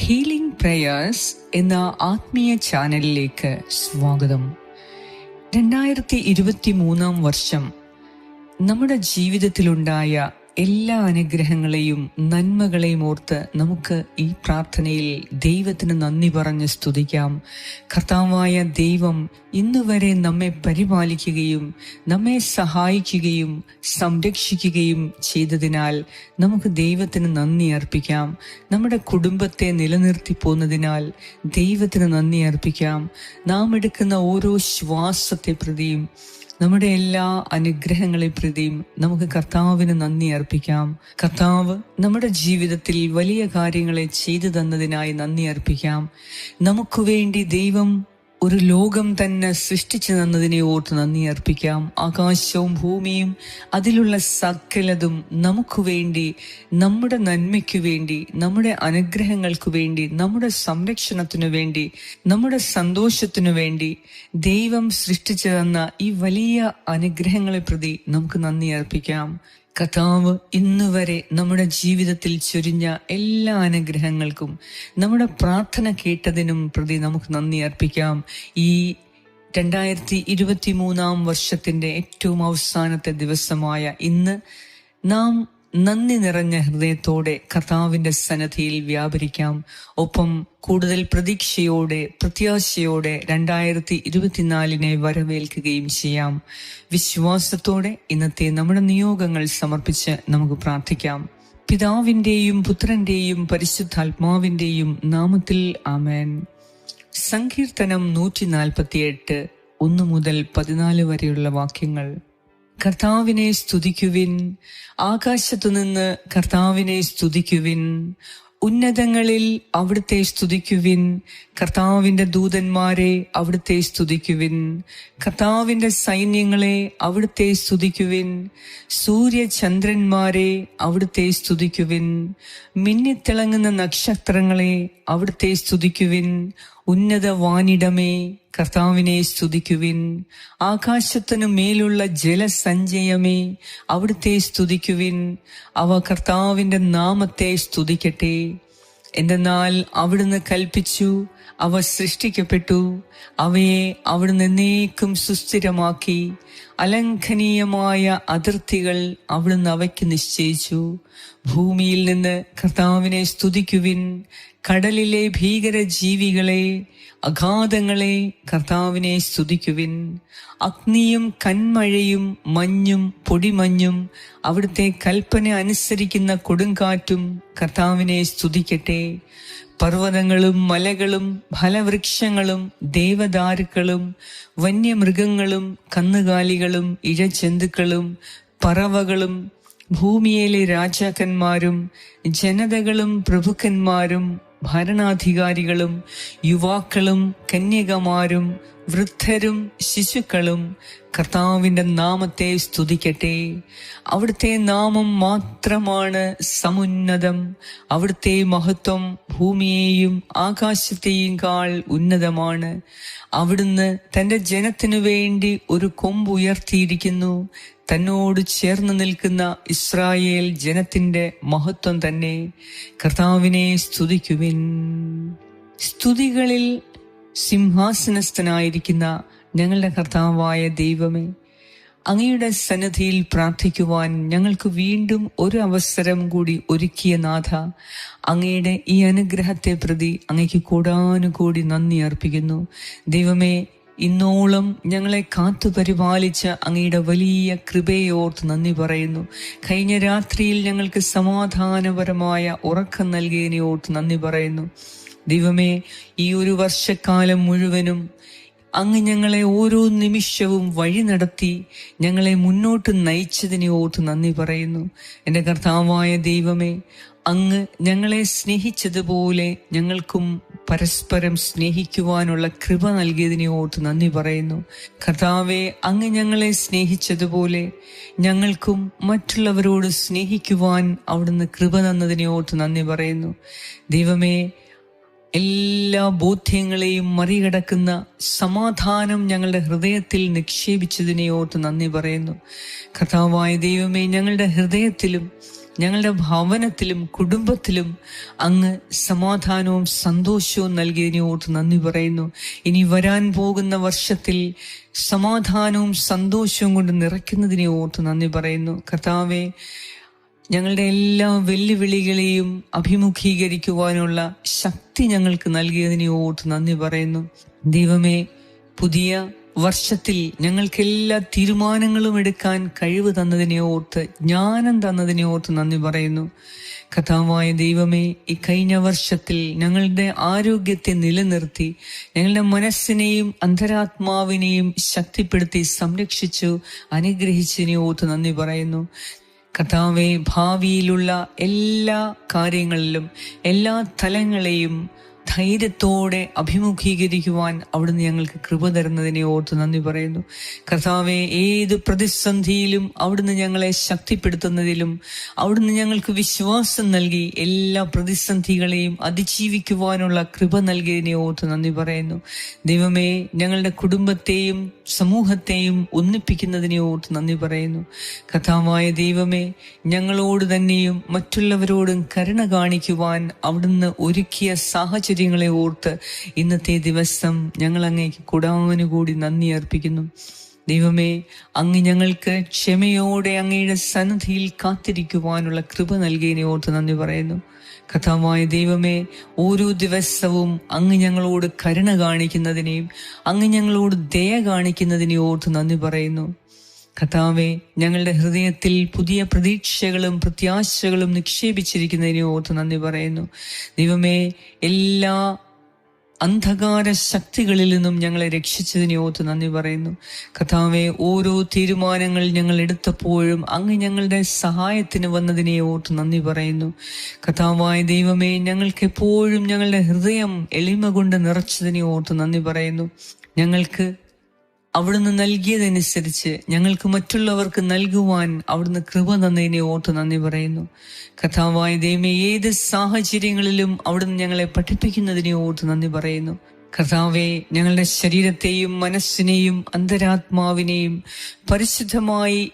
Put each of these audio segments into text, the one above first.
Healing prayers എന്ന ആത്മീയ ചാനലിലേക്ക് സ്വാഗതം. രണ്ടായിരത്തി ഇരുപത്തി മൂന്നാം വർഷം നമ്മുടെ ജീവിതത്തിലുണ്ടായ എല്ലാ അനുഗ്രഹങ്ങളെയും നന്മകളെയും ഓർത്ത് നമുക്ക് ഈ പ്രാർത്ഥനയിൽ ദൈവത്തിന് നന്ദി പറഞ്ഞ് സ്തുതിക്കാം. കർത്താവായ ദൈവം ഇന്നുവരെ നമ്മെ പരിപാലിക്കുകയും നമ്മെ സഹായിക്കുകയും സംരക്ഷിക്കുകയും ചെയ്തതിനാൽ നമുക്ക് ദൈവത്തിന് നന്ദി അർപ്പിക്കാം. നമ്മുടെ കുടുംബത്തെ നിലനിർത്തി പോന്നതിനാൽ ദൈവത്തിന് നന്ദി അർപ്പിക്കാം. നാം എടുക്കുന്ന ഓരോ ശ്വാസത്തെ പ്രതിയും നമ്മുടെ എല്ലാ അനുഗ്രഹങ്ങളെ പ്രതിയും നമുക്ക് കർത്താവിന് നന്ദി അർപ്പിക്കാം. കർത്താവ് നമ്മുടെ ജീവിതത്തിൽ വലിയ കാര്യങ്ങളെ ചെയ്തു തന്നതിനായി നന്ദി അർപ്പിക്കാം. നമുക്ക് വേണ്ടി ദൈവം ഒരു ലോകം തന്നെ സൃഷ്ടിച്ചു തന്നതിനെ ഓർത്ത് നന്ദി അർപ്പിക്കാം. ആകാശവും ഭൂമിയും അതിലുള്ള സകലതും നമുക്ക് വേണ്ടി നമ്മുടെ നന്മയ്ക്ക് വേണ്ടി നമ്മുടെ അനുഗ്രഹങ്ങൾക്ക് വേണ്ടി നമ്മുടെ സംരക്ഷണത്തിനു വേണ്ടി നമ്മുടെ സന്തോഷത്തിനു വേണ്ടി ദൈവം സൃഷ്ടിച്ചു തന്ന ഈ വലിയ അനുഗ്രഹങ്ങളെ പ്രതി നമുക്ക് നന്ദി അർപ്പിക്കാം. കഥാവ് ഇന്ന് വരെ നമ്മുടെ ജീവിതത്തിൽ ചൊരിഞ്ഞ എല്ലാ അനുഗ്രഹങ്ങൾക്കും നമ്മുടെ പ്രാർത്ഥന കേട്ടതിനും പ്രതി നമുക്ക് നന്ദി അർപ്പിക്കാം. ഈ രണ്ടായിരത്തി ഇരുപത്തി മൂന്നാം വർഷത്തിന്റെ ഏറ്റവും അവസാനത്തെ ദിവസമായ ഇന്ന് നാം നന്ദി നിറഞ്ഞ ഹൃദയത്തോടെ കർത്താവിന്റെ സന്നദ്ധിയിൽ വ്യാപരിക്കാം. ഒപ്പം കൂടുതൽ പ്രതീക്ഷയോടെ പ്രത്യാശയോടെ രണ്ടായിരത്തി ഇരുപത്തിനാലിനെ വരവേൽക്കുകയും ചെയ്യാം. വിശ്വാസത്തോടെ ഇന്നത്തെ നമ്മുടെ നിയോഗങ്ങൾ സമർപ്പിച്ച് നമുക്ക് പ്രാർത്ഥിക്കാം. പിതാവിന്റെയും പുത്രന്റെയും പരിശുദ്ധാത്മാവിന്റെയും നാമത്തിൽ ആമേൻ. സങ്കീർത്തനം നൂറ്റി നാൽപ്പത്തിയെട്ട് ഒന്ന് മുതൽ പതിനാല് വരെയുള്ള വാക്യങ്ങൾ. കർത്താവിനെ സ്തുതിക്കുവിൻ. ആകാശത്തുനിന്ന് കർത്താവിനെ സ്തുതിക്കുവിൻ. ഉന്നതങ്ങളിൽ അവിടുത്തെ സ്തുതിക്കുവിൻ. കർത്താവിന്റെ ദൂതന്മാരെ അവിടുത്തെ സ്തുതിക്കുവിൻ. കർത്താവിന്റെ സൈന്യങ്ങളെ അവിടുത്തെ സ്തുതിക്കുവിൻ. സൂര്യചന്ദ്രന്മാരെ അവിടുത്തെ സ്തുതിക്കുവിൻ. മിന്നിത്തിളങ്ങുന്ന നക്ഷത്രങ്ങളെ അവിടുത്തെ സ്തുതിക്കുവിൻ. ഉന്നത വാനിടമേ കർത്താവിനെ സ്തുതിക്കുവിൻ. ആകാശത്തിനു മേലുള്ള ജലസഞ്ചയമേ അവിടുത്തെ സ്തുതിക്കുവിൻ. അവ കർത്താവിന്റെ നാമത്തെ സ്തുതിക്കട്ടെ. എന്തെന്നാൽ അവിടുന്ന് കൽപ്പിച്ചു അവ സൃഷ്ടിക്കപ്പെട്ടു. അവയെ അവിടുന്ന് എന്നേക്കും സുസ്ഥിരമാക്കി. അലംഘനീയമായ അതിർത്തികൾ അവിടുന്ന് അവയ്ക്ക് നിശ്ചയിച്ചു. ഭൂമിയിൽ നിന്ന് കർത്താവിനെ സ്തുതിക്കുവിൻ. കടലിലെ ഭീകര ജീവികളെ അഗാധങ്ങളെ കർത്താവിനെ സ്തുതിക്കുവിൻ. അഗ്നിയും കന്മഴയും മഞ്ഞും പൊടിമഞ്ഞും അവിടുത്തെ കൽപ്പന അനുസരിക്കുന്ന കൊടുങ്കാറ്റും കർത്താവിനെ സ്തുതിക്കട്ടെ. പർവതങ്ങളും മലകളും ഫലവൃക്ഷങ്ങളും ദേവദാരുക്കളും വന്യമൃഗങ്ങളും കന്നുകാലികളും ഇഴജന്തുക്കളും പറവകളും ഭൂമിയിലെ രാജാക്കന്മാരും ജനതകളും പ്രഭുക്കന്മാരും ഭരണാധികാരികളും യുവാക്കളും കന്യകമാരും വൃദ്ധരും ശിശുക്കളും കർത്താവിന്റെ നാമത്തെ സ്തുതിക്കട്ടെ. അവിടുത്തെ നാമം മാത്രമാണ് സമുന്നതം. അവിടുത്തെ മഹത്വം ഭൂമിയെയും ആകാശത്തെയും കാൾ ഉന്നതമാണ്. അവിടുന്ന് തന്റെ ജനത്തിനു വേണ്ടി ഒരു കൊമ്പുയർത്തിയിരിക്കുന്നു തന്നോട് ചേർന്ന് നിൽക്കുന്ന ഇസ്രായേൽ ജനത്തിന്റെ മഹത്വം തന്നെ. കർത്താവിനെ സ്തുതിക്കുവിൻ. സ്തുതികളിൽ സിംഹാസനസ്ഥനായിരിക്കുന്ന ഞങ്ങളുടെ കർത്താവായ ദൈവമേ അങ്ങയുടെ സന്നദ്ധിയിൽ പ്രാർത്ഥിക്കുവാൻ ഞങ്ങൾക്ക് വീണ്ടും ഒരു അവസരം കൂടി ഒരുക്കിയ നാഥ അങ്ങയുടെ ഈ അനുഗ്രഹത്തെ പ്രതി അങ്ങയ്ക്ക് കൂടാനുകൂടി നന്ദി അർപ്പിക്കുന്നു. ദൈവമേ ഇന്നോളം ഞങ്ങളെ കാത്തു പരിപാലിച്ച അങ്ങയുടെ വലിയ കൃപയോർത്ത് നന്ദി പറയുന്നു. കഴിഞ്ഞ രാത്രിയിൽ ഞങ്ങൾക്ക് സമാധാനപരമായ ഉറക്കം നൽകിയതിനെ ഓർത്ത് നന്ദി പറയുന്നു. ദൈവമേ ഈ ഒരു വർഷക്കാലം മുഴുവനും അങ്ങ് ഞങ്ങളെ ഓരോ നിമിഷവും വഴി നടത്തി ഞങ്ങളെ മുന്നോട്ട് നയിച്ചതിനെ ഓർത്ത് നന്ദി പറയുന്നു. എന്റെ കർത്താവായ ദൈവമേ അങ്ങ് ഞങ്ങളെ സ്നേഹിച്ചതുപോലെ ഞങ്ങൾക്കും പരസ്പരം സ്നേഹിക്കുവാനുള്ള കൃപ നൽകിയതിനെ ഓർത്ത് നന്ദി പറയുന്നു. കർത്താവെ അങ്ങ് ഞങ്ങളെ സ്നേഹിച്ചതുപോലെ ഞങ്ങൾക്കും മറ്റുള്ളവരോട് സ്നേഹിക്കുവാൻ അവിടുന്ന് കൃപ തന്നതിനെ ഓർത്ത് നന്ദി പറയുന്നു. ദൈവമേ എല്ലാ ബോധ്യങ്ങളെയും മറികടക്കുന്ന സമാധാനം ഞങ്ങളുടെ ഹൃദയത്തിൽ നിക്ഷേപിച്ചതിനെ ഓർത്ത് നന്ദി പറയുന്നു. കഥാവായ ദൈവമേ ഞങ്ങളുടെ ഹൃദയത്തിലും ഞങ്ങളുടെ ഭവനത്തിലും കുടുംബത്തിലും അങ്ങ് സമാധാനവും സന്തോഷവും നൽകിയതിനെ ഓർത്ത് നന്ദി പറയുന്നു. ഇനി വരാൻ പോകുന്ന വർഷത്തിൽ സമാധാനവും സന്തോഷവും കൊണ്ട് നിറയ്ക്കുന്നതിനെ ഓർത്ത് നന്ദി പറയുന്നു. കർത്താവെ ഞങ്ങളുടെ എല്ലാ വെല്ലുവിളികളെയും അഭിമുഖീകരിക്കുവാനുള്ള ശക്തി ഞങ്ങൾക്ക് നൽകിയതിനെ ഓർത്ത് നന്ദി പറയുന്നു. ദൈവമേ പുതിയ വർഷത്തിൽ ഞങ്ങൾക്ക് എല്ലാ തീരുമാനങ്ങളും എടുക്കാൻ കഴിവ് തന്നതിനെ ഓർത്ത് ജ്ഞാനം തന്നതിനെ ഓർത്ത് നന്ദി പറയുന്നു. കഥാവായ ദൈവമേ ഈ കഴിഞ്ഞ വർഷത്തിൽ ഞങ്ങളുടെ ആരോഗ്യത്തെ നിലനിർത്തി ഞങ്ങളുടെ മനസ്സിനെയും അന്തരാത്മാവിനെയും ശക്തിപ്പെടുത്തി സംരക്ഷിച്ചു അനുഗ്രഹിച്ചതിനെ ഓർത്ത് നന്ദി പറയുന്നു. കർത്താവെ ഭാവിയിലുള്ള എല്ലാ കാര്യങ്ങളിലും എല്ലാ തലങ്ങളെയും ധൈര്യത്തോടെ അഭിമുഖീകരിക്കുവാൻ അവിടുന്ന് ഞങ്ങൾക്ക് കൃപ തരുന്നതിനെ ഓർത്ത് നന്ദി പറയുന്നു. കർത്താവെ ഏത് പ്രതിസന്ധിയിലും അവിടുന്ന് ഞങ്ങളെ ശക്തിപ്പെടുത്തുന്നതിലും അവിടുന്ന് ഞങ്ങൾക്ക് വിശ്വാസം നൽകി എല്ലാ പ്രതിസന്ധികളെയും അതിജീവിക്കുവാനുള്ള കൃപ നൽകിയതിനെ ഓർത്ത് നന്ദി പറയുന്നു. ദൈവമേ ഞങ്ങളുടെ കുടുംബത്തെയും സമൂഹത്തെയും ഒന്നിപ്പിക്കുന്നതിനെ ഓർത്ത് നന്ദി പറയുന്നു. കഥാവായ ദൈവമേ ഞങ്ങളോട് തന്നെയും മറ്റുള്ളവരോടും കരുണ കാണിക്കുവാൻ അവിടുന്ന് ഒരുക്കിയ സാഹചര്യങ്ങളെ ഓർത്ത് ഇന്നത്തെ ദിവസം ഞങ്ങൾ അങ്ങേക്ക് കൂടാനുകൂടി നന്ദി അർപ്പിക്കുന്നു. ദൈവമേ അങ്ങ് ഞങ്ങൾക്ക് ക്ഷമയോടെ അങ്ങയുടെ സന്നിധിയിൽ കാത്തിരിക്കുവാനുള്ള കൃപ നൽകിയതിനെ ഓർത്ത് നന്ദി പറയുന്നു. കഥാവായ ദൈവമേ ഓരോ ദിവസവും അങ്ങ് ഞങ്ങളോട് കരുണ കാണിക്കുന്നതിനെയും അങ്ങ് ഞങ്ങളോട് ദയ കാണിക്കുന്നതിനെയും ഓർത്ത് നന്ദി പറയുന്നു. കഥാവെ ഞങ്ങളുടെ ഹൃദയത്തിൽ പുതിയ പ്രതീക്ഷകളും പ്രത്യാശകളും നിക്ഷേപിച്ചിരിക്കുന്നതിനെ ഓർത്ത് നന്ദി പറയുന്നു. ദൈവമേ എല്ലാ അന്ധകാര ശക്തികളിൽ നിന്നും ഞങ്ങളെ രക്ഷിച്ചതിനെ ഓർത്ത് നന്ദി പറയുന്നു. കഥാവെ ഓരോ തീരുമാനങ്ങൾ ഞങ്ങൾ എടുത്തപ്പോഴും അങ്ങ് ഞങ്ങളുടെ സഹായത്തിന് വന്നതിനെ ഓർത്ത് നന്ദി പറയുന്നു. കഥാവായ ദൈവമേ ഞങ്ങൾക്ക് എപ്പോഴും ഞങ്ങളുടെ ഹൃദയം എളിമ കൊണ്ട് നിറച്ചതിനെ ഓർത്ത് നന്ദി പറയുന്നു. ഞങ്ങൾക്ക് അവിടുന്ന് നൽകിയതനുസരിച്ച് ഞങ്ങൾക്ക് മറ്റുള്ളവർക്ക് നൽകുവാൻ അവിടുന്ന് കൃപ തന്നതിനെ ഓർത്ത് നന്ദി പറയുന്നു. കഥാവായ ദൈവമേ ഏത് സാഹചര്യങ്ങളിലും അവിടുന്ന് ഞങ്ങളെ പഠിപ്പിക്കുന്നതിനെ ഓർത്ത് നന്ദി പറയുന്നു. കർത്താവെ ഞങ്ങളുടെ ശരീരത്തെയും മനസ്സിനെയും അന്തരാത്മാവിനെയും പരിശുദ്ധമായി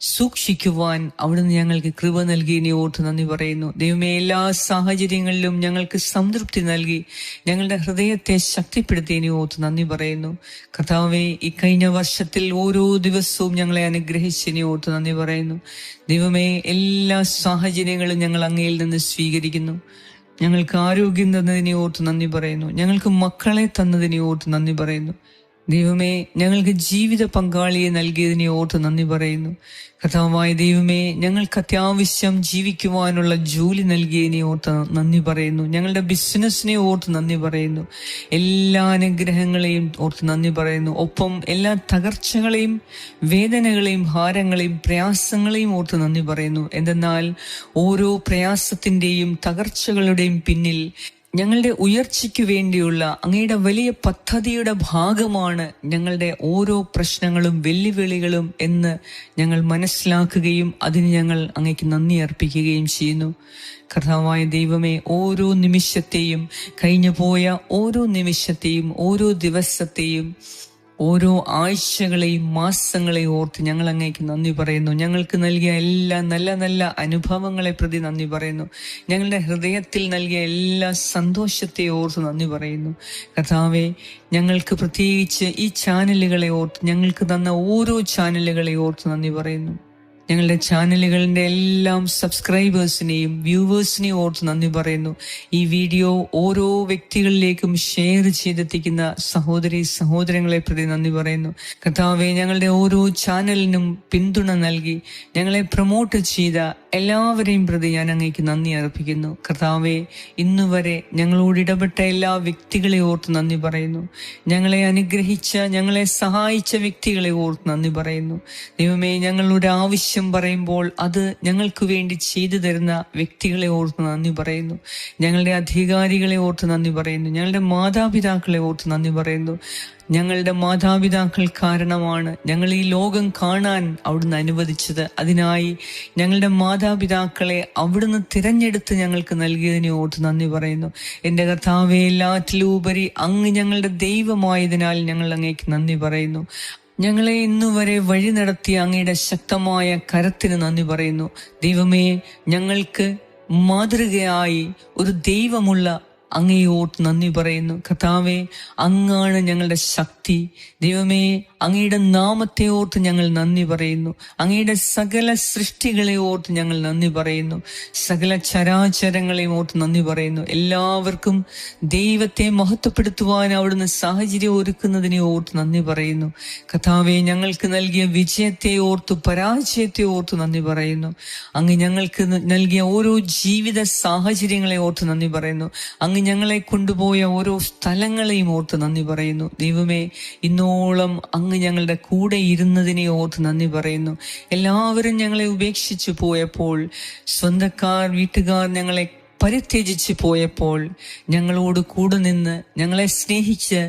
സൂക്ഷിക്കുവാൻ അവിടുന്ന് ഞങ്ങൾക്ക് കൃപ നൽകി. ഇനി ഓർത്ത് നന്ദി പറയുന്നു. ദൈവമേ എല്ലാ സാഹചര്യങ്ങളിലും ഞങ്ങൾക്ക് സംതൃപ്തി നൽകി. ഞങ്ങളുടെ ഹൃദയത്തെ ശക്തിപ്പെടുത്തി. ഇനി ഓർത്ത് നന്ദി പറയുന്നു. കർത്താവെ ഈ കഴിഞ്ഞ വർഷത്തിൽ ഓരോ ദിവസവും ഞങ്ങളെ അനുഗ്രഹിച്ച് ഇനി ഓർത്ത് നന്ദി പറയുന്നു. ദൈവമേ എല്ലാ സാഹചര്യങ്ങളും ഞങ്ങൾ അങ്ങയിൽ നിന്ന് സ്വീകരിക്കുന്നു. ഞങ്ങൾക്ക് ആരോഗ്യം തന്നതിനെ ഓർത്ത് നന്ദി പറയുന്നു. ഞങ്ങൾക്ക് മക്കളെ തന്നതിനെ ഓർത്ത് നന്ദി പറയുന്നു. ദൈവമേ ഞങ്ങൾക്ക് ജീവിത പങ്കാളിയെ നൽകിയതിനെ ഓർത്ത് നന്ദി പറയുന്നു. കഥാവായ ദൈവമേ ഞങ്ങൾക്ക് അത്യാവശ്യം ജീവിക്കുവാനുള്ള ജോലി നൽകിയതിനെ ഓർത്ത് നന്ദി പറയുന്നു. ഞങ്ങളുടെ ബിസിനസ്സിനെ ഓർത്ത് നന്ദി പറയുന്നു. എല്ലാ അനുഗ്രഹങ്ങളെയും ഓർത്ത് നന്ദി പറയുന്നു. ഒപ്പം എല്ലാ തകർച്ചകളെയും വേദനകളെയും ഭാരങ്ങളെയും പ്രയാസങ്ങളെയും ഓർത്ത് നന്ദി പറയുന്നു. എന്തെന്നാൽ ഓരോ പ്രയാസത്തിന്റെയും തകർച്ചകളുടെയും പിന്നിൽ ഞങ്ങളുടെ ഉയർച്ചയ്ക്ക് വേണ്ടിയുള്ള അങ്ങയുടെ വലിയ പദ്ധതിയുടെ ഭാഗമാണ് ഞങ്ങളുടെ ഓരോ പ്രശ്നങ്ങളും വെല്ലുവിളികളും എന്ന് ഞങ്ങൾ മനസ്സിലാക്കുകയും അതിന് ഞങ്ങൾ അങ്ങേക്ക് നന്ദി അർപ്പിക്കുകയും ചെയ്യുന്നു. കർത്താവായ ദൈവമേ ഓരോ നിമിഷത്തെയും കഴിഞ്ഞു പോയ ഓരോ നിമിഷത്തെയും ഓരോ ദിവസത്തെയും ഓരോ ആഴ്ചകളെയും മാസങ്ങളെയും ഓർത്ത് ഞങ്ങൾ അങ്ങേക്ക് നന്ദി പറയുന്നു. ഞങ്ങൾക്ക് നൽകിയ എല്ലാ നല്ല നല്ല അനുഭവങ്ങളെ പ്രതി നന്ദി പറയുന്നു. ഞങ്ങളുടെ ഹൃദയത്തിൽ നൽകിയ എല്ലാ സന്തോഷത്തെ ഓർത്ത് നന്ദി പറയുന്നു. കഥാവെ ഞങ്ങൾക്ക് പ്രത്യേകിച്ച് ഈ ചാനലുകളെ ഓർത്ത് ഞങ്ങൾക്ക് തന്ന ഓരോ ചാനലുകളെ ഓർത്ത് നന്ദി പറയുന്നു. ഞങ്ങളുടെ ചാനലുകളുടെ എല്ലാം സബ്സ്ക്രൈബേഴ്സിനെയും വ്യൂവേഴ്സിനെയും ഓർത്ത് നന്ദി പറയുന്നു. ഈ വീഡിയോ ഓരോ വ്യക്തികളിലേക്കും ഷെയർ ചെയ്തെത്തിക്കുന്ന സഹോദരി സഹോദരങ്ങളെ പ്രതി നന്ദി പറയുന്നു. കർത്താവെ ഞങ്ങളുടെ ഓരോ ചാനലിനും പിന്തുണ നൽകി ഞങ്ങളെ പ്രൊമോട്ട് ചെയ്ത എല്ലാവരെയും പ്രതി ഞാൻ അങ്ങേക്ക് നന്ദി അർപ്പിക്കുന്നു. കർത്താവെ ഇന്നുവരെ ഞങ്ങളോട് ഇടപെട്ട എല്ലാ വ്യക്തികളെ ഓർത്ത് നന്ദി പറയുന്നു. ഞങ്ങളെ അനുഗ്രഹിച്ച ഞങ്ങളെ സഹായിച്ച വ്യക്തികളെ ഓർത്ത് നന്ദി പറയുന്നു. ദൈവമേ ഞങ്ങളുടെ ആവശ്യം പറയുമ്പോൾ അത് ഞങ്ങൾക്ക് വേണ്ടി ചെയ്തു തരുന്ന വ്യക്തികളെ ഓർത്ത് നന്ദി പറയുന്നു. ഞങ്ങളുടെ അധികാരികളെ ഓർത്ത് നന്ദി പറയുന്നു. ഞങ്ങളുടെ മാതാപിതാക്കളെ ഓർത്ത് നന്ദി പറയുന്നു. ഞങ്ങളുടെ മാതാപിതാക്കൾ കാരണമാണ് ഞങ്ങൾ ഈ ലോകം കാണാൻ അവിടുന്ന് അനുവദിച്ചത്. അതിനായി ഞങ്ങളുടെ മാതാപിതാക്കളെ അവിടുന്ന് തിരഞ്ഞെടുത്ത് ഞങ്ങൾക്ക് നൽകിയതിനെ ഓർത്ത് നന്ദി പറയുന്നു. എന്റെ കർത്താവെ എല്ലാറ്റിലുപരി അങ്ങ് ഞങ്ങളുടെ ദൈവമായതിനാൽ ഞങ്ങൾ അങ്ങേക്ക് നന്ദി പറയുന്നു. ഞങ്ങളെ ഇന്നുവരെ വഴി നടത്തിയ അങ്ങയുടെ ശക്തമായ കരത്തിന് നന്ദി പറയുന്നു. ദൈവമേ ഞങ്ങൾക്ക് മാതൃകയായി ഒരു ദൈവമുള്ള അങ്ങയോട്ട് നന്ദി പറയുന്നു. കർത്താവെ അങ്ങാണ് ഞങ്ങളുടെ ശക്തി. ദൈവമേ അങ്ങയുടെ നാമത്തെ ഓർത്ത് ഞങ്ങൾ നന്ദി പറയുന്നു. അങ്ങയുടെ സകല സൃഷ്ടികളെ ഓർത്ത് ഞങ്ങൾ നന്ദി പറയുന്നു. സകല ചരാചരങ്ങളെയും ഓർത്ത് നന്ദി പറയുന്നു. എല്ലാവർക്കും ദൈവത്തെ മഹത്വപ്പെടുത്തുവാൻ അവിടുന്ന് സാഹചര്യം ഒരുക്കുന്നതിനെ ഓർത്ത് നന്ദി പറയുന്നു. കഥാവെ ഞങ്ങൾക്ക് നൽകിയ വിജയത്തെ ഓർത്ത് പരാജയത്തെ ഓർത്ത് നന്ദി പറയുന്നു. അങ്ങ് ഞങ്ങൾക്ക് നൽകിയ ഓരോ ജീവിത സാഹചര്യങ്ങളെ ഓർത്ത് നന്ദി പറയുന്നു. അങ്ങ് ഞങ്ങളെ കൊണ്ടുപോയ ഓരോ സ്ഥലങ്ങളെയും ഓർത്ത് നന്ദി പറയുന്നു. ദൈവമേ ഇന്നോളം അങ്ങ് ഞങ്ങളുടെ കൂടെ ഇരുന്നതിനെ ഓർത്ത് നന്ദി പറയുന്നു. എല്ലാവരും ഞങ്ങളെ ഉപേക്ഷിച്ചു പോയപ്പോൾ സ്വന്തക്കാർ വീട്ടുകാർ ഞങ്ങളെ പരിത്യജിച്ച് പോയപ്പോൾ ഞങ്ങളോട് കൂടെ നിന്ന് ഞങ്ങളെ സ്നേഹിച്ച്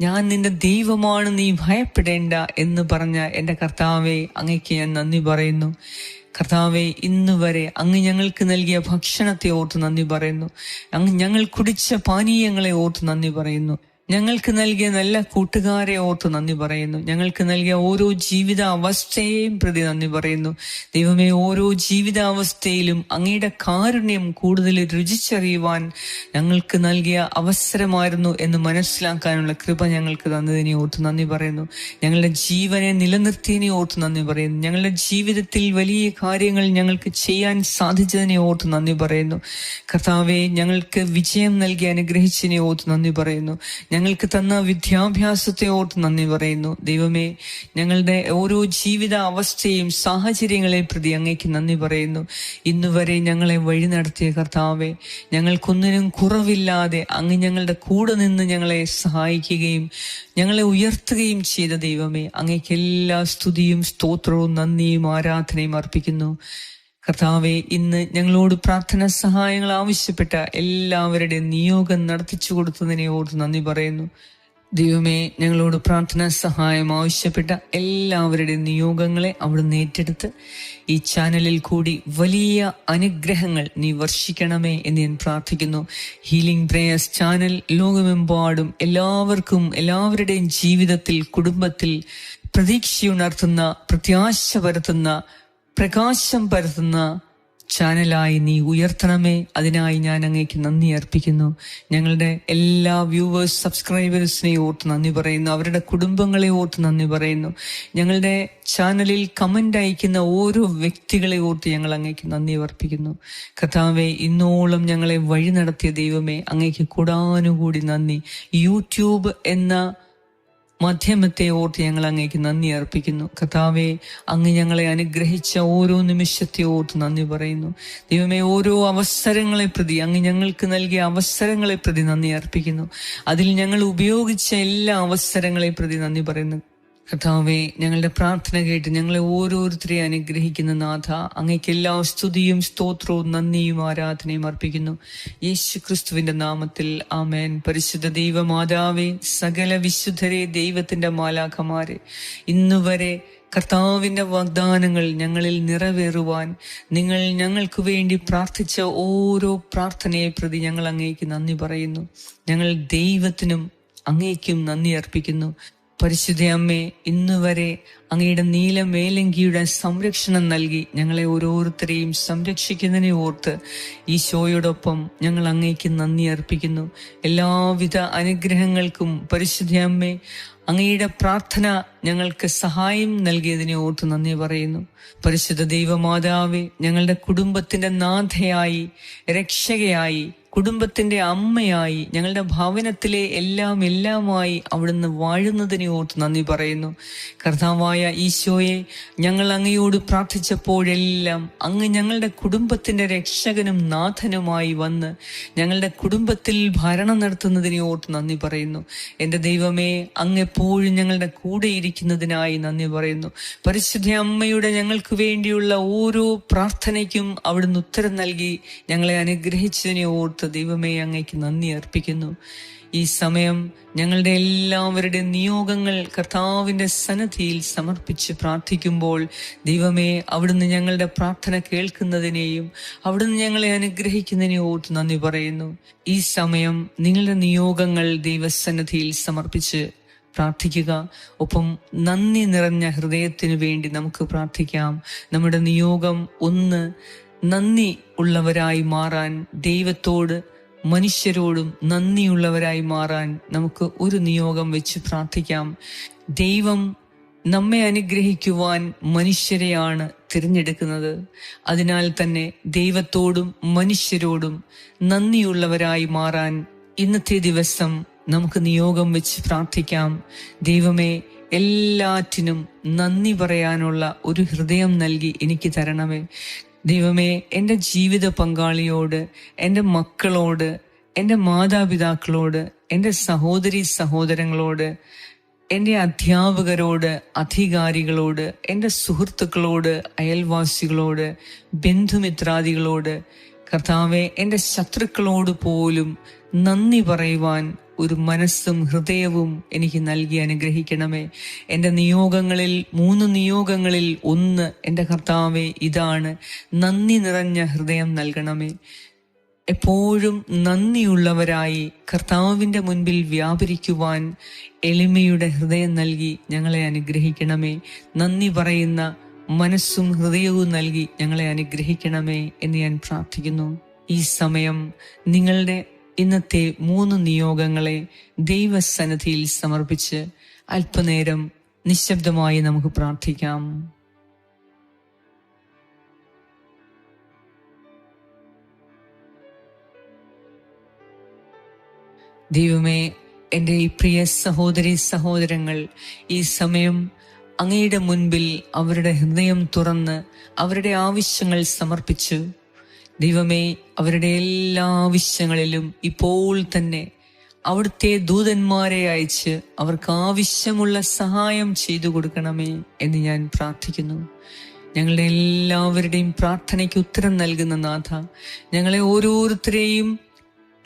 ഞാൻ നിന്റെ ദൈവമാണ് നീ ഭയപ്പെടേണ്ട എന്ന് പറഞ്ഞ എന്റെ കർത്താവെ അങ്ങയ്ക്ക് ഞാൻ നന്ദി പറയുന്നു. കർത്താവെ ഇന്ന് വരെ അങ്ങ് ഞങ്ങൾക്ക് നൽകിയ ഭക്ഷണത്തെ ഓർത്ത് നന്ദി പറയുന്നു. അങ്ങ് ഞങ്ങൾ കുടിച്ച പാനീയങ്ങളെ ഓർത്ത് നന്ദി പറയുന്നു. ഞങ്ങൾക്ക് നൽകിയ നല്ല കൂട്ടുകാരെ ഓർത്ത് നന്ദി പറയുന്നു. ഞങ്ങൾക്ക് നൽകിയ ഓരോ ജീവിത അവസ്ഥയെയും പ്രതി നന്ദി പറയുന്നു. ദൈവമേ ഓരോ ജീവിതാവസ്ഥയിലും അങ്ങയുടെ കാരുണ്യം കൂടുതൽ രുചിച്ചറിയുവാൻ ഞങ്ങൾക്ക് നൽകിയ അവസരമായിരുന്നു എന്ന് മനസ്സിലാക്കാനുള്ള കൃപ ഞങ്ങൾക്ക് തന്നതിനെ ഓർത്ത് നന്ദി പറയുന്നു. ഞങ്ങളുടെ ജീവനെ നിലനിർത്തിയതിനെ ഓർത്ത് നന്ദി പറയുന്നു. ഞങ്ങളുടെ ജീവിതത്തിൽ വലിയ കാര്യങ്ങൾ ഞങ്ങൾക്ക് ചെയ്യാൻ സാധിച്ചതിനെ ഓർത്ത് നന്ദി പറയുന്നു. കർത്താവെ ഞങ്ങൾക്ക് വിജയം നൽകി അനുഗ്രഹിച്ചതിനെ ഓർത്ത് നന്ദി പറയുന്നു. ഞങ്ങൾക്ക് തന്ന വിദ്യാഭ്യാസത്തെ ഓർത്ത് നന്ദി പറയുന്നു. ദൈവമേ ഞങ്ങളുടെ ഓരോ ജീവിത അവസ്ഥയും സാഹചര്യങ്ങളെ പ്രതി അങ്ങേക്ക് നന്ദി പറയുന്നു. ഇന്നുവരെ ഞങ്ങളെ വഴി നടത്തിയ കർത്താവെ ഞങ്ങൾക്കൊന്നിനും കുറവില്ലാതെ അങ്ങ് ഞങ്ങളുടെ കൂടെ നിന്ന് ഞങ്ങളെ സഹായിക്കുകയും ഞങ്ങളെ ഉയർത്തുകയും ചെയ്ത ദൈവമേ അങ്ങേക്ക് എല്ലാ സ്തുതിയും സ്തോത്രവും നന്ദിയും ആരാധനയും അർപ്പിക്കുന്നു. കർത്താവെ ഇന്ന് ഞങ്ങളോട് പ്രാർത്ഥന സഹായങ്ങൾ ആവശ്യപ്പെട്ട എല്ലാവരുടെയും നിയോഗം നടത്തിച്ചു കൊടുത്തതിനെ ഓർത്ത് നന്ദി പറയുന്നു. ദൈവമേ ഞങ്ങളോട് പ്രാർത്ഥന സഹായം ആവശ്യപ്പെട്ട എല്ലാവരുടെയും നിയോഗങ്ങളെ അവിടുന്ന് ഏറ്റെടുത്ത് ഈ ചാനലിൽ കൂടി വലിയ അനുഗ്രഹങ്ങൾ നീ വർഷിക്കണമേ എന്ന് ഞാൻ പ്രാർത്ഥിക്കുന്നു. ഹീലിംഗ് പ്രേയേഴ്സ് ചാനൽ ലോകമെമ്പാടും എല്ലാവർക്കും എല്ലാവരുടെയും ജീവിതത്തിൽ കുടുംബത്തിൽ പ്രതീക്ഷയുണർത്തുന്ന പ്രത്യാശ പരത്തുന്ന പ്രകാശം പരത്തുന്ന ചാനലായി നീ ഉയർത്തണമേ. അതിനായി ഞാൻ അങ്ങേക്ക് നന്ദി അർപ്പിക്കുന്നു. ഞങ്ങളുടെ എല്ലാ വ്യൂവേഴ്സ് സബ്സ്ക്രൈബേഴ്സിനെ ഓർത്ത് നന്ദി പറയുന്നു. അവരുടെ കുടുംബങ്ങളെ ഓർത്ത് നന്ദി പറയുന്നു. ഞങ്ങളുടെ ചാനലിൽ കമന്റ് അയക്കുന്ന ഓരോ വ്യക്തികളെ ഓർത്ത് ഞങ്ങൾ അങ്ങേക്ക് നന്ദി അർപ്പിക്കുന്നു. കഥാവെ ഇന്നോളം ഞങ്ങളെ വഴി നടത്തിയ ദൈവമേ അങ്ങേക്ക് കൂടാനുകൂടി നന്ദി. യൂട്യൂബ് എന്ന മാധ്യമത്തെ ഓർത്ത് ഞങ്ങൾ അങ്ങേക്ക് നന്ദി അർപ്പിക്കുന്നു. കഥാവെ അങ്ങ് ഞങ്ങളെ അനുഗ്രഹിച്ച ഓരോ നിമിഷത്തെ ഓർത്ത് നന്ദി പറയുന്നു. ദൈവമേ ഓരോ അവസരങ്ങളെ പ്രതി അങ്ങ് ഞങ്ങൾക്ക് നൽകിയ അവസരങ്ങളെ പ്രതി നന്ദി അർപ്പിക്കുന്നു. അതിൽ ഞങ്ങൾ ഉപയോഗിച്ച എല്ലാ അവസരങ്ങളെ പ്രതി നന്ദി പറയുന്നു. കർത്താവെ ഞങ്ങളുടെ പ്രാർത്ഥന കേട്ട് ഞങ്ങളെ ഓരോരുത്തരെ അനുഗ്രഹിക്കുന്ന നാഥ അങ്ങേക്ക് എല്ലാ സ്തുതിയും സ്തോത്രവും നന്ദിയും ആരാധനയും അർപ്പിക്കുന്നു. യേശു ക്രിസ്തുവിന്റെ നാമത്തിൽ ആമേൻ. പരിശുദ്ധ ദൈവമാതാവേ സകല വിശുദ്ധരെ ദൈവത്തിന്റെ മാലാഖമാരെ ഇന്നുവരെ കർത്താവിന്റെ വാഗ്ദാനങ്ങൾ ഞങ്ങളിൽ നിറവേറുവാൻ നിങ്ങൾ ഞങ്ങൾക്ക് വേണ്ടി പ്രാർത്ഥിച്ച ഓരോ പ്രാർത്ഥനയെ പ്രതി ഞങ്ങൾ അങ്ങേക്ക് നന്ദി പറയുന്നു. ഞങ്ങൾ ദൈവത്തിനും അങ്ങേക്കും നന്ദി അർപ്പിക്കുന്നു. പരിശുദ്ധ അമ്മേ ഇന്നുവരെ അങ്ങയുടെ നീല മേലങ്കിയുടെ സംരക്ഷണം നൽകി ഞങ്ങളെ ഓരോരുത്തരെയും സംരക്ഷിക്കുന്നതിനെ ഓർത്ത് ഈ ഈശോയോടൊപ്പം ഞങ്ങൾ അങ്ങേക്ക് നന്ദി അർപ്പിക്കുന്നു. എല്ലാവിധ അനുഗ്രഹങ്ങൾക്കും പരിശുദ്ധ അമ്മേ അങ്ങയുടെ പ്രാർത്ഥന ഞങ്ങൾക്ക് സഹായം നൽകിയതിനെ ഓർത്ത് നന്ദി പറയുന്നു. പരിശുദ്ധ ദൈവമാതാവ് ഞങ്ങളുടെ കുടുംബത്തിന്റെ നാഥയായി രക്ഷകയായി കുടുംബത്തിന്റെ അമ്മയായി ഞങ്ങളുടെ ഭവനത്തിലെ എല്ലാം എല്ലാമായി അവിടുന്ന് വാഴുന്നതിനെ ഓർത്ത് നന്ദി പറയുന്നു. കർത്താവായ ഈശോയെ ഞങ്ങൾ അങ്ങയോട് പ്രാർത്ഥിച്ചപ്പോഴെല്ലാം അങ്ങ് ഞങ്ങളുടെ കുടുംബത്തിന്റെ രക്ഷകനും നാഥനുമായി വന്ന് ഞങ്ങളുടെ കുടുംബത്തിൽ ഭരണം നടത്തുന്നതിനെ ഓർത്ത് നന്ദി പറയുന്നു. എന്റെ ദൈവമേ അങ്ങ് എപ്പോഴും ഞങ്ങളുടെ കൂടെ ഇരിക്കുന്നതിനായി നന്ദി പറയുന്നു. പരിശുദ്ധ അമ്മയുടെ ഞങ്ങൾക്ക് വേണ്ടിയുള്ള ഓരോ പ്രാർത്ഥനയ്ക്കും അവിടുന്ന് ഉത്തരം നൽകി ഞങ്ങളെ അനുഗ്രഹിച്ചതിനെ ഓർത്ത് ദൈവമേ അങ്ങേക്ക് നന്ദി അർപ്പിക്കുന്നു. ഈ സമയം ഞങ്ങളുടെ എല്ലാവരുടെയും നിയോഗങ്ങൾ കർത്താവിന്റെ സന്നദ്ധിയിൽ സമർപ്പിച്ച് പ്രാർത്ഥിക്കുമ്പോൾ ദൈവമേ അവിടുന്ന് ഞങ്ങളുടെ പ്രാർത്ഥന കേൾക്കുന്നതിനെയും അവിടുന്ന് ഞങ്ങളെ അനുഗ്രഹിക്കുന്നതിനെയും ഓർത്ത് നന്ദി പറയുന്നു. ഈ സമയം നിങ്ങളുടെ നിയോഗങ്ങൾ ദൈവസന്നദ്ധിയിൽ സമർപ്പിച്ച് പ്രാർത്ഥിക്കുക. ഒപ്പം നന്ദി നിറഞ്ഞ ഹൃദയത്തിന് വേണ്ടി നമുക്ക് പ്രാർത്ഥിക്കാം. നമ്മുടെ നിയോഗം ഒന്ന് നന്ദി ഉള്ളവരായി മാറാൻ ദൈവത്തോട് മനുഷ്യരോടും നന്ദിയുള്ളവരായി മാറാൻ നമുക്ക് ഒരു നിയോഗം വെച്ച് പ്രാർത്ഥിക്കാം. ദൈവം നമ്മെ അനുഗ്രഹിക്കുവാൻ മനുഷ്യരെയാണ് തിരഞ്ഞെടുക്കുന്നത്. അതിനാൽ തന്നെ ദൈവത്തോടും മനുഷ്യരോടും നന്ദിയുള്ളവരായി മാറാൻ ഇന്നത്തെ ദിവസം നമുക്ക് നിയോഗം വെച്ച് പ്രാർത്ഥിക്കാം. ദൈവമേ എല്ലാറ്റിനും നന്ദി പറയാനുള്ള ഒരു ഹൃദയം നൽകി എനിക്ക് തരണമേ. ദൈവമേ എന്റെ ജീവിത പങ്കാളിയോട് എന്റെ മക്കളോട് എന്റെ മാതാപിതാക്കളോട് എന്റെ സഹോദരി സഹോദരങ്ങളോട് എന്റെ അധ്യാപകരോട് അധികാരികളോട് എന്റെ സുഹൃത്തുക്കളോട് അയൽവാസികളോട് ബന്ധുമിത്രാദികളോട് കർത്താവെ എന്റെ ശത്രുക്കളോട് പോലും നന്ദി പറയുവാൻ ഒരു മനസ്സും ഹൃദയവും എനിക്ക് നൽകി അനുഗ്രഹിക്കണമേ. എന്റെ നിയോഗങ്ങളിൽ മൂന്ന് നിയോഗങ്ങളിൽ ഒന്ന് എന്റെ കർത്താവെ ഇതാണ് നന്ദി നിറഞ്ഞ ഹൃദയം നൽകണമേ. എപ്പോഴും നന്ദിയുള്ളവരായി കർത്താവിന്റെ മുൻപിൽ വ്യാപരിക്കുവാൻ എളിമയുടെ ഹൃദയം നൽകി ഞങ്ങളെ അനുഗ്രഹിക്കണമേ. നന്ദി പറയുന്ന മനസ്സും ഹൃദയവും നൽകി ഞങ്ങളെ അനുഗ്രഹിക്കണമേ എന്ന് ഞാൻ പ്രാർത്ഥിക്കുന്നു. ഈ സമയം നിങ്ങളുടെ ഇന്നത്തെ മൂന്ന് നിയോഗങ്ങളെ ദൈവസന്നിധിയിൽ സമർപ്പിച്ച് അല്പനേരം നിശബ്ദമായി നമുക്ക് പ്രാർത്ഥിക്കാം. ദൈവമേ എന്റെ ഈ പ്രിയ സഹോദരി സഹോദരങ്ങൾ ഈ സമയം അങ്ങയുടെ മുൻപിൽ അവരുടെ ഹൃദയം തുറന്ന് അവരുടെ ആവശ്യങ്ങൾ സമർപ്പിച്ചു ദൈവമേ അവരുടെ എല്ലാ ആവശ്യങ്ങളിലും ഇപ്പോൾ തന്നെ അവിടുത്തെ ദൂതന്മാരെ അയച്ച് അവർക്ക് ആവശ്യമുള്ള സഹായം ചെയ്തു കൊടുക്കണമേ എന്ന് ഞാൻ പ്രാർത്ഥിക്കുന്നു. ഞങ്ങളുടെ എല്ലാവരുടെയും പ്രാർത്ഥനയ്ക്ക് ഉത്തരം നൽകുന്ന നാഥ ഞങ്ങളെ ഓരോരുത്തരെയും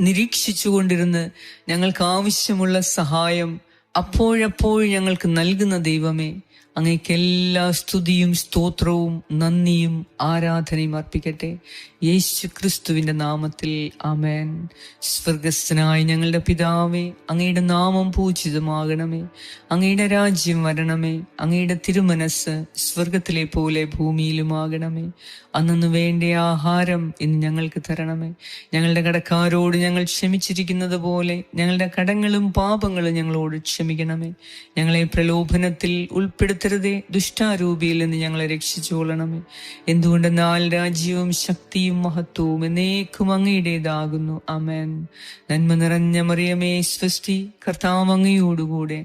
നിരീക്ഷിച്ചു കൊണ്ടിരുന്ന് ഞങ്ങൾക്ക് ആവശ്യമുള്ള സഹായം അപ്പോഴപ്പോൾ ഞങ്ങൾക്ക് നൽകുന്ന ദൈവമേ. അങ്ങേക്ക് എല്ലാ സ്തുതിയും സ്തോത്രവും നന്ദിയും ആരാധനയും അർപ്പിക്കട്ടെ. യേശു ക്രിസ്തുവിന്റെ നാമത്തിൽ അമേൻ സ്വർഗസ്ഥനായ ഞങ്ങളുടെ പിതാവേ അങ്ങയുടെ നാമം പൂജിതമാകണമേ. അങ്ങയുടെ രാജ്യം വരണമേ. അങ്ങയുടെ തിരുമനസ് സ്വർഗത്തിലെ പോലെ ഭൂമിയിലുമാകണമേ. അന്നു വേണ്ട ആഹാരം ഇന്ന് ഞങ്ങൾക്ക് തരണമേ. ഞങ്ങളുടെ കടക്കാരോട് ഞങ്ങൾ ക്ഷമിച്ചിരിക്കുന്നത് പോലെ ഞങ്ങളുടെ കടങ്ങളും പാപങ്ങളും ഞങ്ങളോട് ക്ഷമിക്കണമേ. ഞങ്ങളെ പ്രലോഭനത്തിൽ ഉൾപ്പെടുത്തരുതേ ദുഷ്ടാരൂപിയിൽ നിന്ന് ഞങ്ങളെ രക്ഷിച്ചുകൊള്ളണമേ. എന്തുകൊണ്ടെന്നാൽ രാജ്യവും ശക്തിയും മഹത്വവും എന്നേക്കും അങ്ങയുടേതാകുന്നു. അമേൻ നന്മ നിറഞ്ഞ മറിയമേ സ്വസ്തി കർത്താവ് അങ്ങയോടുകൂടെ.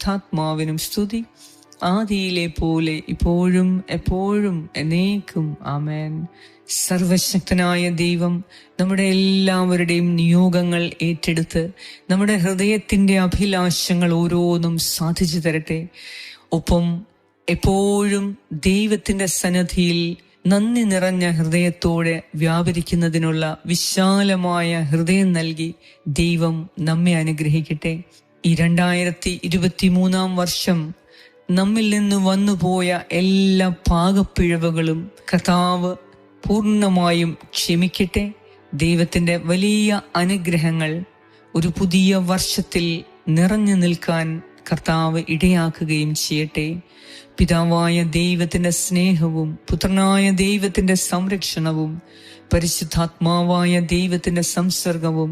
പരിശുദ്ധാത്മാവിനും സ്തുതി. ആദിയിലെ പോലെ ഇപ്പോഴും എപ്പോഴും എന്നേക്കും. ആമേൻ. സർവശക്തനായ ദൈവം നമ്മുടെ എല്ലാവരുടെയും നിയോഗങ്ങൾ ഏറ്റെടുത്ത് നമ്മുടെ ഹൃദയത്തിന്റെ അഭിലാഷങ്ങൾ ഓരോന്നും സാധിച്ചു തരട്ടെ. ഒപ്പം എപ്പോഴും ദൈവത്തിന്റെ സന്നദ്ധിയിൽ നന്ദി നിറഞ്ഞ ഹൃദയത്തോടെ വ്യാപരിക്കുന്നതിനുള്ള വിശാലമായ ഹൃദയം നൽകി ദൈവം നമ്മെ അനുഗ്രഹിക്കട്ടെ. ഈ രണ്ടായിരത്തി ഇരുപത്തി മൂന്നാം വർഷം നമ്മിൽ നിന്ന് വന്നുപോയ എല്ലാ പാകപ്പിഴവുകളും കർത്താവ് പൂർണമായും ക്ഷമിക്കട്ടെ. ദൈവത്തിന്റെ വലിയ അനുഗ്രഹങ്ങൾ ഒരു പുതിയ വർഷത്തിൽ നിറഞ്ഞു നിൽക്കാൻ കർത്താവ് ഇടയാക്കുകയും ചെയ്യട്ടെ. പിതാവായ ദൈവത്തിന്റെ സ്നേഹവും പുത്രനായ ദൈവത്തിന്റെ സംരക്ഷണവും പരിശുദ്ധാത്മാവായ ദൈവത്തിന്റെ സംസർഗവും